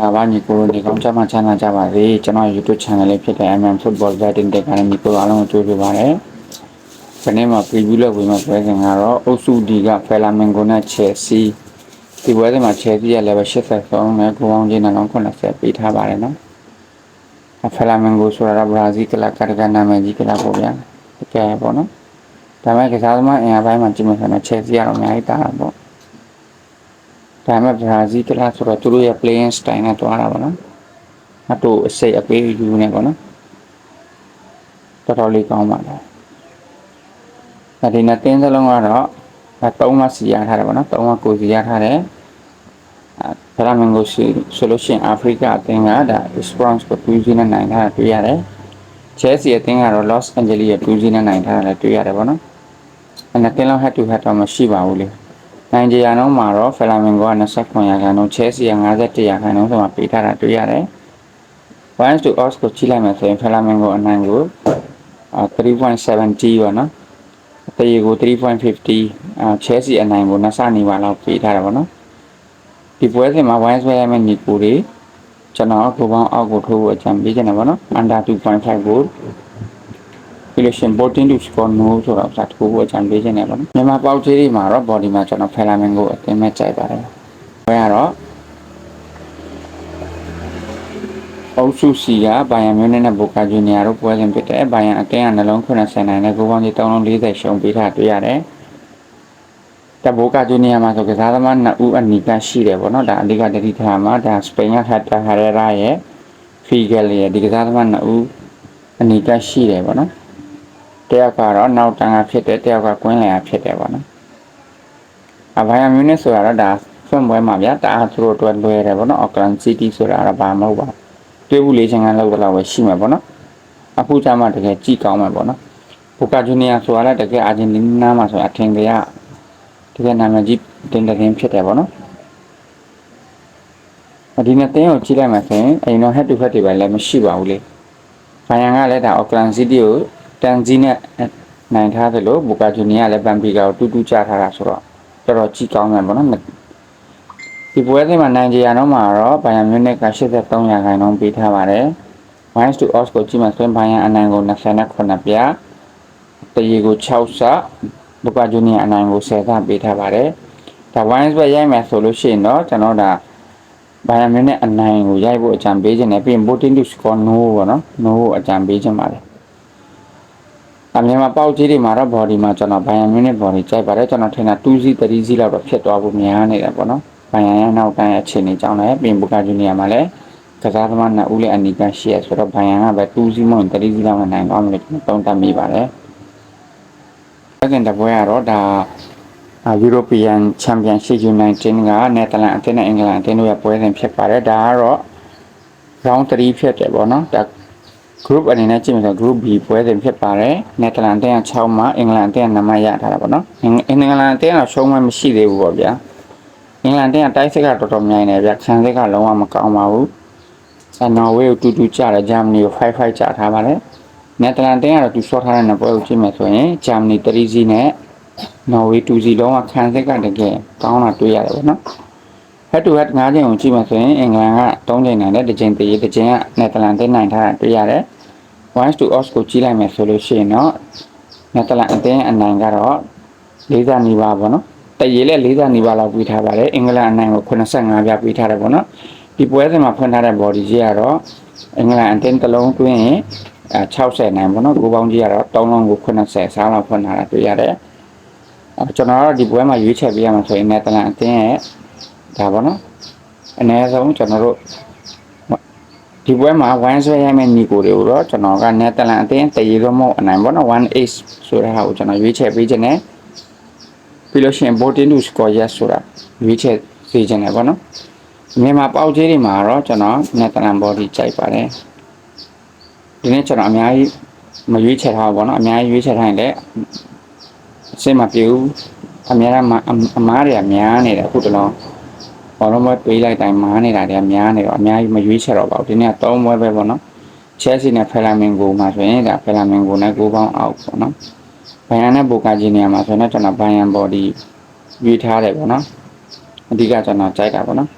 ဒါပါညီကိုဒီကောင်းချမ်းချမ်းသာကြပါစေကျွန်တော် YouTube channel လေးဖြစ်တဲ့ MM Football Betting တဲ့ကနေညီကိုအားလုံးကိုကြိုဆိုပါရစေ။ဒီနေ့မှာ preview လုပ်ပြီးမှပွဲစဉ်ကတော့အုပ်စု D က Flamengo နဲ့ Chelsea ဒီပွဲစဉ်မှာ Chelsea ရဲ့ level 83နဲ့ကိုအောင်ချင်းနှလုံး80ပေးထားပါတယ်နော်။ Flamengo ဆိုတာက Brazil ကလပ်ကတကနာမည်ကြီးကလပ်ပေါ့ဗျာ။တကယ်ပေါ့နော်။ဒါပေမဲ့ကစားသမားအင်အားပိုင်းမှာကြည့်မှဆိုရင် Chelsea ကတော့အများကြီးတာတာပေါ့။ ဒါပေမဲ့ Brazil ကလပ်ဆိုတော့သူတို့ရဲ့ playing style နဲ့တွားတာပေါ့နော်။အတူအစိတ်အပေးယူနေပေါ့နော်။တော်တော်လေးကောင်းပါလား။ဒါဒီနဲ့တင်းစလုံးကတော့3မှစီရထားတယ်ပေါ့နော်။3မှကိုစီရထားတယ်။ဖလာမင်ဂိုစီဆိုလို့ရှိရင်အာဖရိကအသင်းကဒါ Esperance ကို2-0နဲ့နိုင်ထားတာတွေ့ရတယ်။ Chelsea အသင်းကတော့ Los Angeles ရဲ့2-0နဲ့နိုင်ထားတာလည်းတွေ့ရတယ်ပေါ့နော်။အဲ့ဒါတင်းလုံး head to head တော့မရှိပါဘူးလေ။ နိုင်ဂျီယာနှုန်းမှာတော့ Flamengo က29ရာခိုင်နှုန်း Chelsea က51ရာခိုင်နှုန်းဆိုမှပေးထားတာတွေ့ရတယ်။ Once to odds ကိုကြည့်လိုက်မယ်ဆိုရင် Flamengo အနိုင်ကို3.70ပေါ့နော်။တရေကို3.50အာ Chelsea အနိုင်ကိုနှစ်ဆနီးပါးလောက်ပေးထားတာပေါ့နော်။ဒီပွဲစဉ်မှာ wise ဆွဲရမယ့်ညီကိုတွေကျွန်တော်ကိုပေါင်းအောက်ကိုထိုးဖို့အကြံပေးချင်တယ်ပေါ့နော် under 2.5 goal ပြီးလို့ရှိရင် boarding to score no ဆိုတော့စာထိုးဖို့အကြံပေးချင်တယ်ပေါ့နော်မြန်မာပေါက်သေးတွေမှာတော့ body မှာကျွန်တော် filament ကိုအသင်းမဲ့ကြိုက်ပါတယ်ဘယ်ကတော့အုပ်စုစီကဘိုင်ယန်မြူနစ်နဲ့ဘိုကာဂျူနီယာတို့ပွဲစဉ်ဖြစ်တယ်ဘိုင်ယန်အတင်းကနှလုံး90နိုင်နဲ့ကိုပေါင်းကြီး340ရှုံးပေးထားတွေ့ရတယ်တဘိုကာဂျူနီယာမှာဆိုကစားသမား2ဦးအနီကရှိတယ်ပေါ့နော်ဒါအဓိကတတိထားမှာဒါစပိန်ကဟတ်တာဟာရဲရာရဲ့ဖီဂယ်လီရဲ့ဒီကစားသမား2ဦးအနီကရှိတယ်ပေါ့နော် တယောက်ကတော့နောက်တန်းကဖြစ်တယ်တယောက်ကကွင်းလယ်ကဖြစ်တယ်ပေါ့နော်အဘိုင်ယန်မြူနစ်ဆိုတာတော့ဒါဖွင့်ပွဲမှာဗျာတာအားသူတို့အတွက်လွယ်တယ်ပေါ့နော်အော့ကလန်စီးတီးဆိုတာတော့ဘာမဟုတ်ပါတွေ့ဘူးလေးချင်းကလောက်တော့ပဲရှိမှာပေါ့နော်အခုကျမှတကယ်ကြည့်ကောင်းမှာပေါ့နော်ဘိုကာဂျူနီယာဆိုတာလည်းတကယ်အာဂျင်တီးနားမှာဆိုအထင်ကြီးတကယ်နာမည်ကြီးတင်တဲ့တင်ဖြစ်တယ်ပေါ့နော်ဒီနေ့တင်းကိုကြည့်လိုက်မှဆိုရင်အိမ်တော့ head to head တွေပဲလည်းမရှိပါဘူးလေဘိုင်ယန်ကလည်းဒါ Auckland City ကို တန်ကြီးနဲ့နိုင်ထားတယ်လို့ဘူကာဂျူနီယာလည်းဘန်ပီကာကိုတူတူချထားတာဆိုတော့တော်တော်ကြည့်ကောင်းတယ်ပေါ့နော်ဒီပွဲစဉ်မှာနိုင်ဂျီယာတော့မှာတော့ဘိုင်ယန်မြူနစ်က83ရာခိုင်နှုန်းပေးထားပါတယ် minus to odds ကိုကြည့်မှဆိုရင်ဘိုင်ယန်အနိုင်ကို29ပြတရေကို6ဆဘူကာဂျူနီယာအနိုင်ကို10ဆပေးထားပါတယ်ဒါ wines ပဲရိုက်မယ်ဆိုလို့ရှိရင်တော့ကျွန်တော်ဒါဘိုင်ယန်မြူနစ်အနိုင်ကိုရိုက်ဖို့အကြံပေးခြင်းနဲ့ပြီးရင် voting to score no ပေါ့နော် no ကိုအကြံပေးခြင်းပါတယ် အမြန်မာပေါက်ကြီးတွေမှာတော့ body မှာကျွန်တော်ဘိုင်ယန်မြူနစ် body ကြိုက်ပါတယ်ကျွန်တော်ထင်တာ 2 C 3 C လောက်တော့ဖြစ်သွားဖို့များနေတယ်ပေါ့နော်ဘိုင်ယန်ရဲ့နောက်တိုင်းအခြေအနေကြောင့်လည်းပြင်ဘူကာဂျူနီယာမှာလည်းကစားသမားနှစ်ဦးလည်းအနီးကရှိရဆိုတော့ဘိုင်ယန်ကပဲ 2 C မဟုတ် 3 C လောက်နဲ့နိုင်ကောင်းမယ်လို့ကျွန်တော်သုံးသပ်မိပါတယ်။အဲ့ဒါတပွဲကတော့ဒါ European Championship United ကနယ်သာလန်အသင်းနဲ့အင်္ဂလန်အသင်းတို့ရဲ့ပွဲစဉ်ဖြစ်ပါတယ်ဒါကတော့ round 3ဖြစ်တယ်ပေါ့နော်ဒါ group အနေနဲ့ကြည့်မယ်ဆို group B ပွဲစဉ်ဖြစ်ပါတယ်နယ်သာလန်အသင်းက6မှာအင်္ဂလန်အသင်းက9မှာရထားတာပေါ့နော်အင်္ဂလန်အသင်းကရှုံးမှမရှိသေးဘူးပေါ့ဗျာအင်္ဂလန်အသင်းကတိုက်စစ်ကတော်တော်မြိုင်နေဗျာခံစစ်ကလုံးဝမကောင်းပါဘူးဆန်နော်ဝေးကိုတူတူကြတယ်ဂျာမနီကို5-5ကြထားပါတယ်နယ်သာလန်အသင်းကတော့သူဆော့ထားတဲ့နှစ်ပွဲကိုကြည့်မယ်ဆိုရင်ဂျာမနီ3စီနဲ့နော်ဝေး2စီလုံးဝခံစစ်ကတကယ်ကောင်းတာတွေ့ရတယ်ပေါ့နော် head to head ၅ချိန်ကိုကြည့်မှဆိုရင်အင်္ဂလန်က3ချိန်နိုင်တယ်တစ်ချိန်တည်းတစ်ချိန်ကနယ်သာလန်တင်းနိုင်ထားတာတွေ့ရတယ် once to odds ကိုကြည့်လိုက်မယ်ဆိုလို့ရှိရင်တော့နယ်သာလန်အသင်းအနိုင်ကတော့40နီးပါးပေါ့နော်တရေလည်း40နီးပါးလောက်ပြီးထားပါတယ်အင်္ဂလန်အနိုင်ကို85ပြပြီးထားတယ်ပေါ့နော်ဒီပွဲစဉ်မှာဖွင့်ထားတဲ့ body ကြီးကတော့အင်္ဂလန်အသင်းတစ်လုံးတွင်းရင်60နိုင်ပေါ့နော်ကိုပေါင်းကြီးကတော့3လုံးကို80စားလောက်ဖွင့်ထားတာတွေ့ရတယ်ကျွန်တော်ကတော့ဒီပွဲမှာရွေးချယ်ပေးရမှာဆိုရင်နယ်သာလန်အသင်းရဲ့ ဒါပေါ့နော်အနည်းဆုံးကျွန်တော်တို့ဒီပွဲမှာ1ဆွဲရမယ့်ညီကိုတွေကိုတော့ကျွန်တော်ကနယ်သာလန်အသင်းတရေတော့မဟုတ်အနိုင်ပေါ့နော်1 ace ဆိုတဲ့ဟာကိုကျွန်တော်ရွေးချယ်ပေးခြင်းနဲ့ပြီးလို့ရှိရင် voting to score yes ဆိုတာရွေးချယ်ပေးခြင်းနဲ့ပေါ့နော်မြန်မာပေါက်ကြီးတွေမှာတော့ကျွန်တော်နယ်သာလန် body ကြိုက်ပါတယ်ဒီနေ့ကျွန်တော်အများကြီးမရွေးချယ်ထားဘူးပေါ့နော်အများကြီးရွေးချယ်ထားရင်လည်းအစိမ့်မပြေဘူးအများအားအမားတွေကများနေတယ်အခုတလုံး ဘောလုံးပွဲပေးလိုက်တိုင်းမားနေတာတွေကများနေတော့အများကြီးမရွေးချယ်တော့ပါဘူးဒီနေ့က၃ပွဲပဲပေါ့နော် Chelsea နဲ့ Flamengo မှာဆိုရင်ဒါ Flamengo နဲ့9ပေါင်းအောက်ပေါ့နော်ဘိုင်ယန်နဲ့ပိုကာဂျီနီယာမှာဆိုရင်တော့ကျွန်တော်ဘိုင်ယန် body ရွေးထားတယ်ပေါ့နော်အဓိကကျွန်တော်ကြိုက်တာပေါ့နော်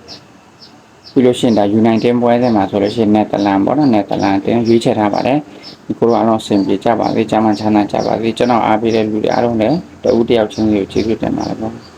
ပြီးလို့ရှိရင်ဒါ United ပွဲစဉ်မှာဆိုလို့ရှိရင် Netherlands ပေါ့နော် Netherlands တင်ရွေးချယ်ထားပါတယ်ဒီကိုတော့အားလုံးအဆင်ပြေကြပါစေကျမ်းမှချမ်းသာကြပါစေကျွန်တော်အားပေးတဲ့လူတွေအားလုံးလည်းတဦးတစ်ယောက်ချင်းစီကိုကျေးဇူးတင်ပါတယ်ပေါ့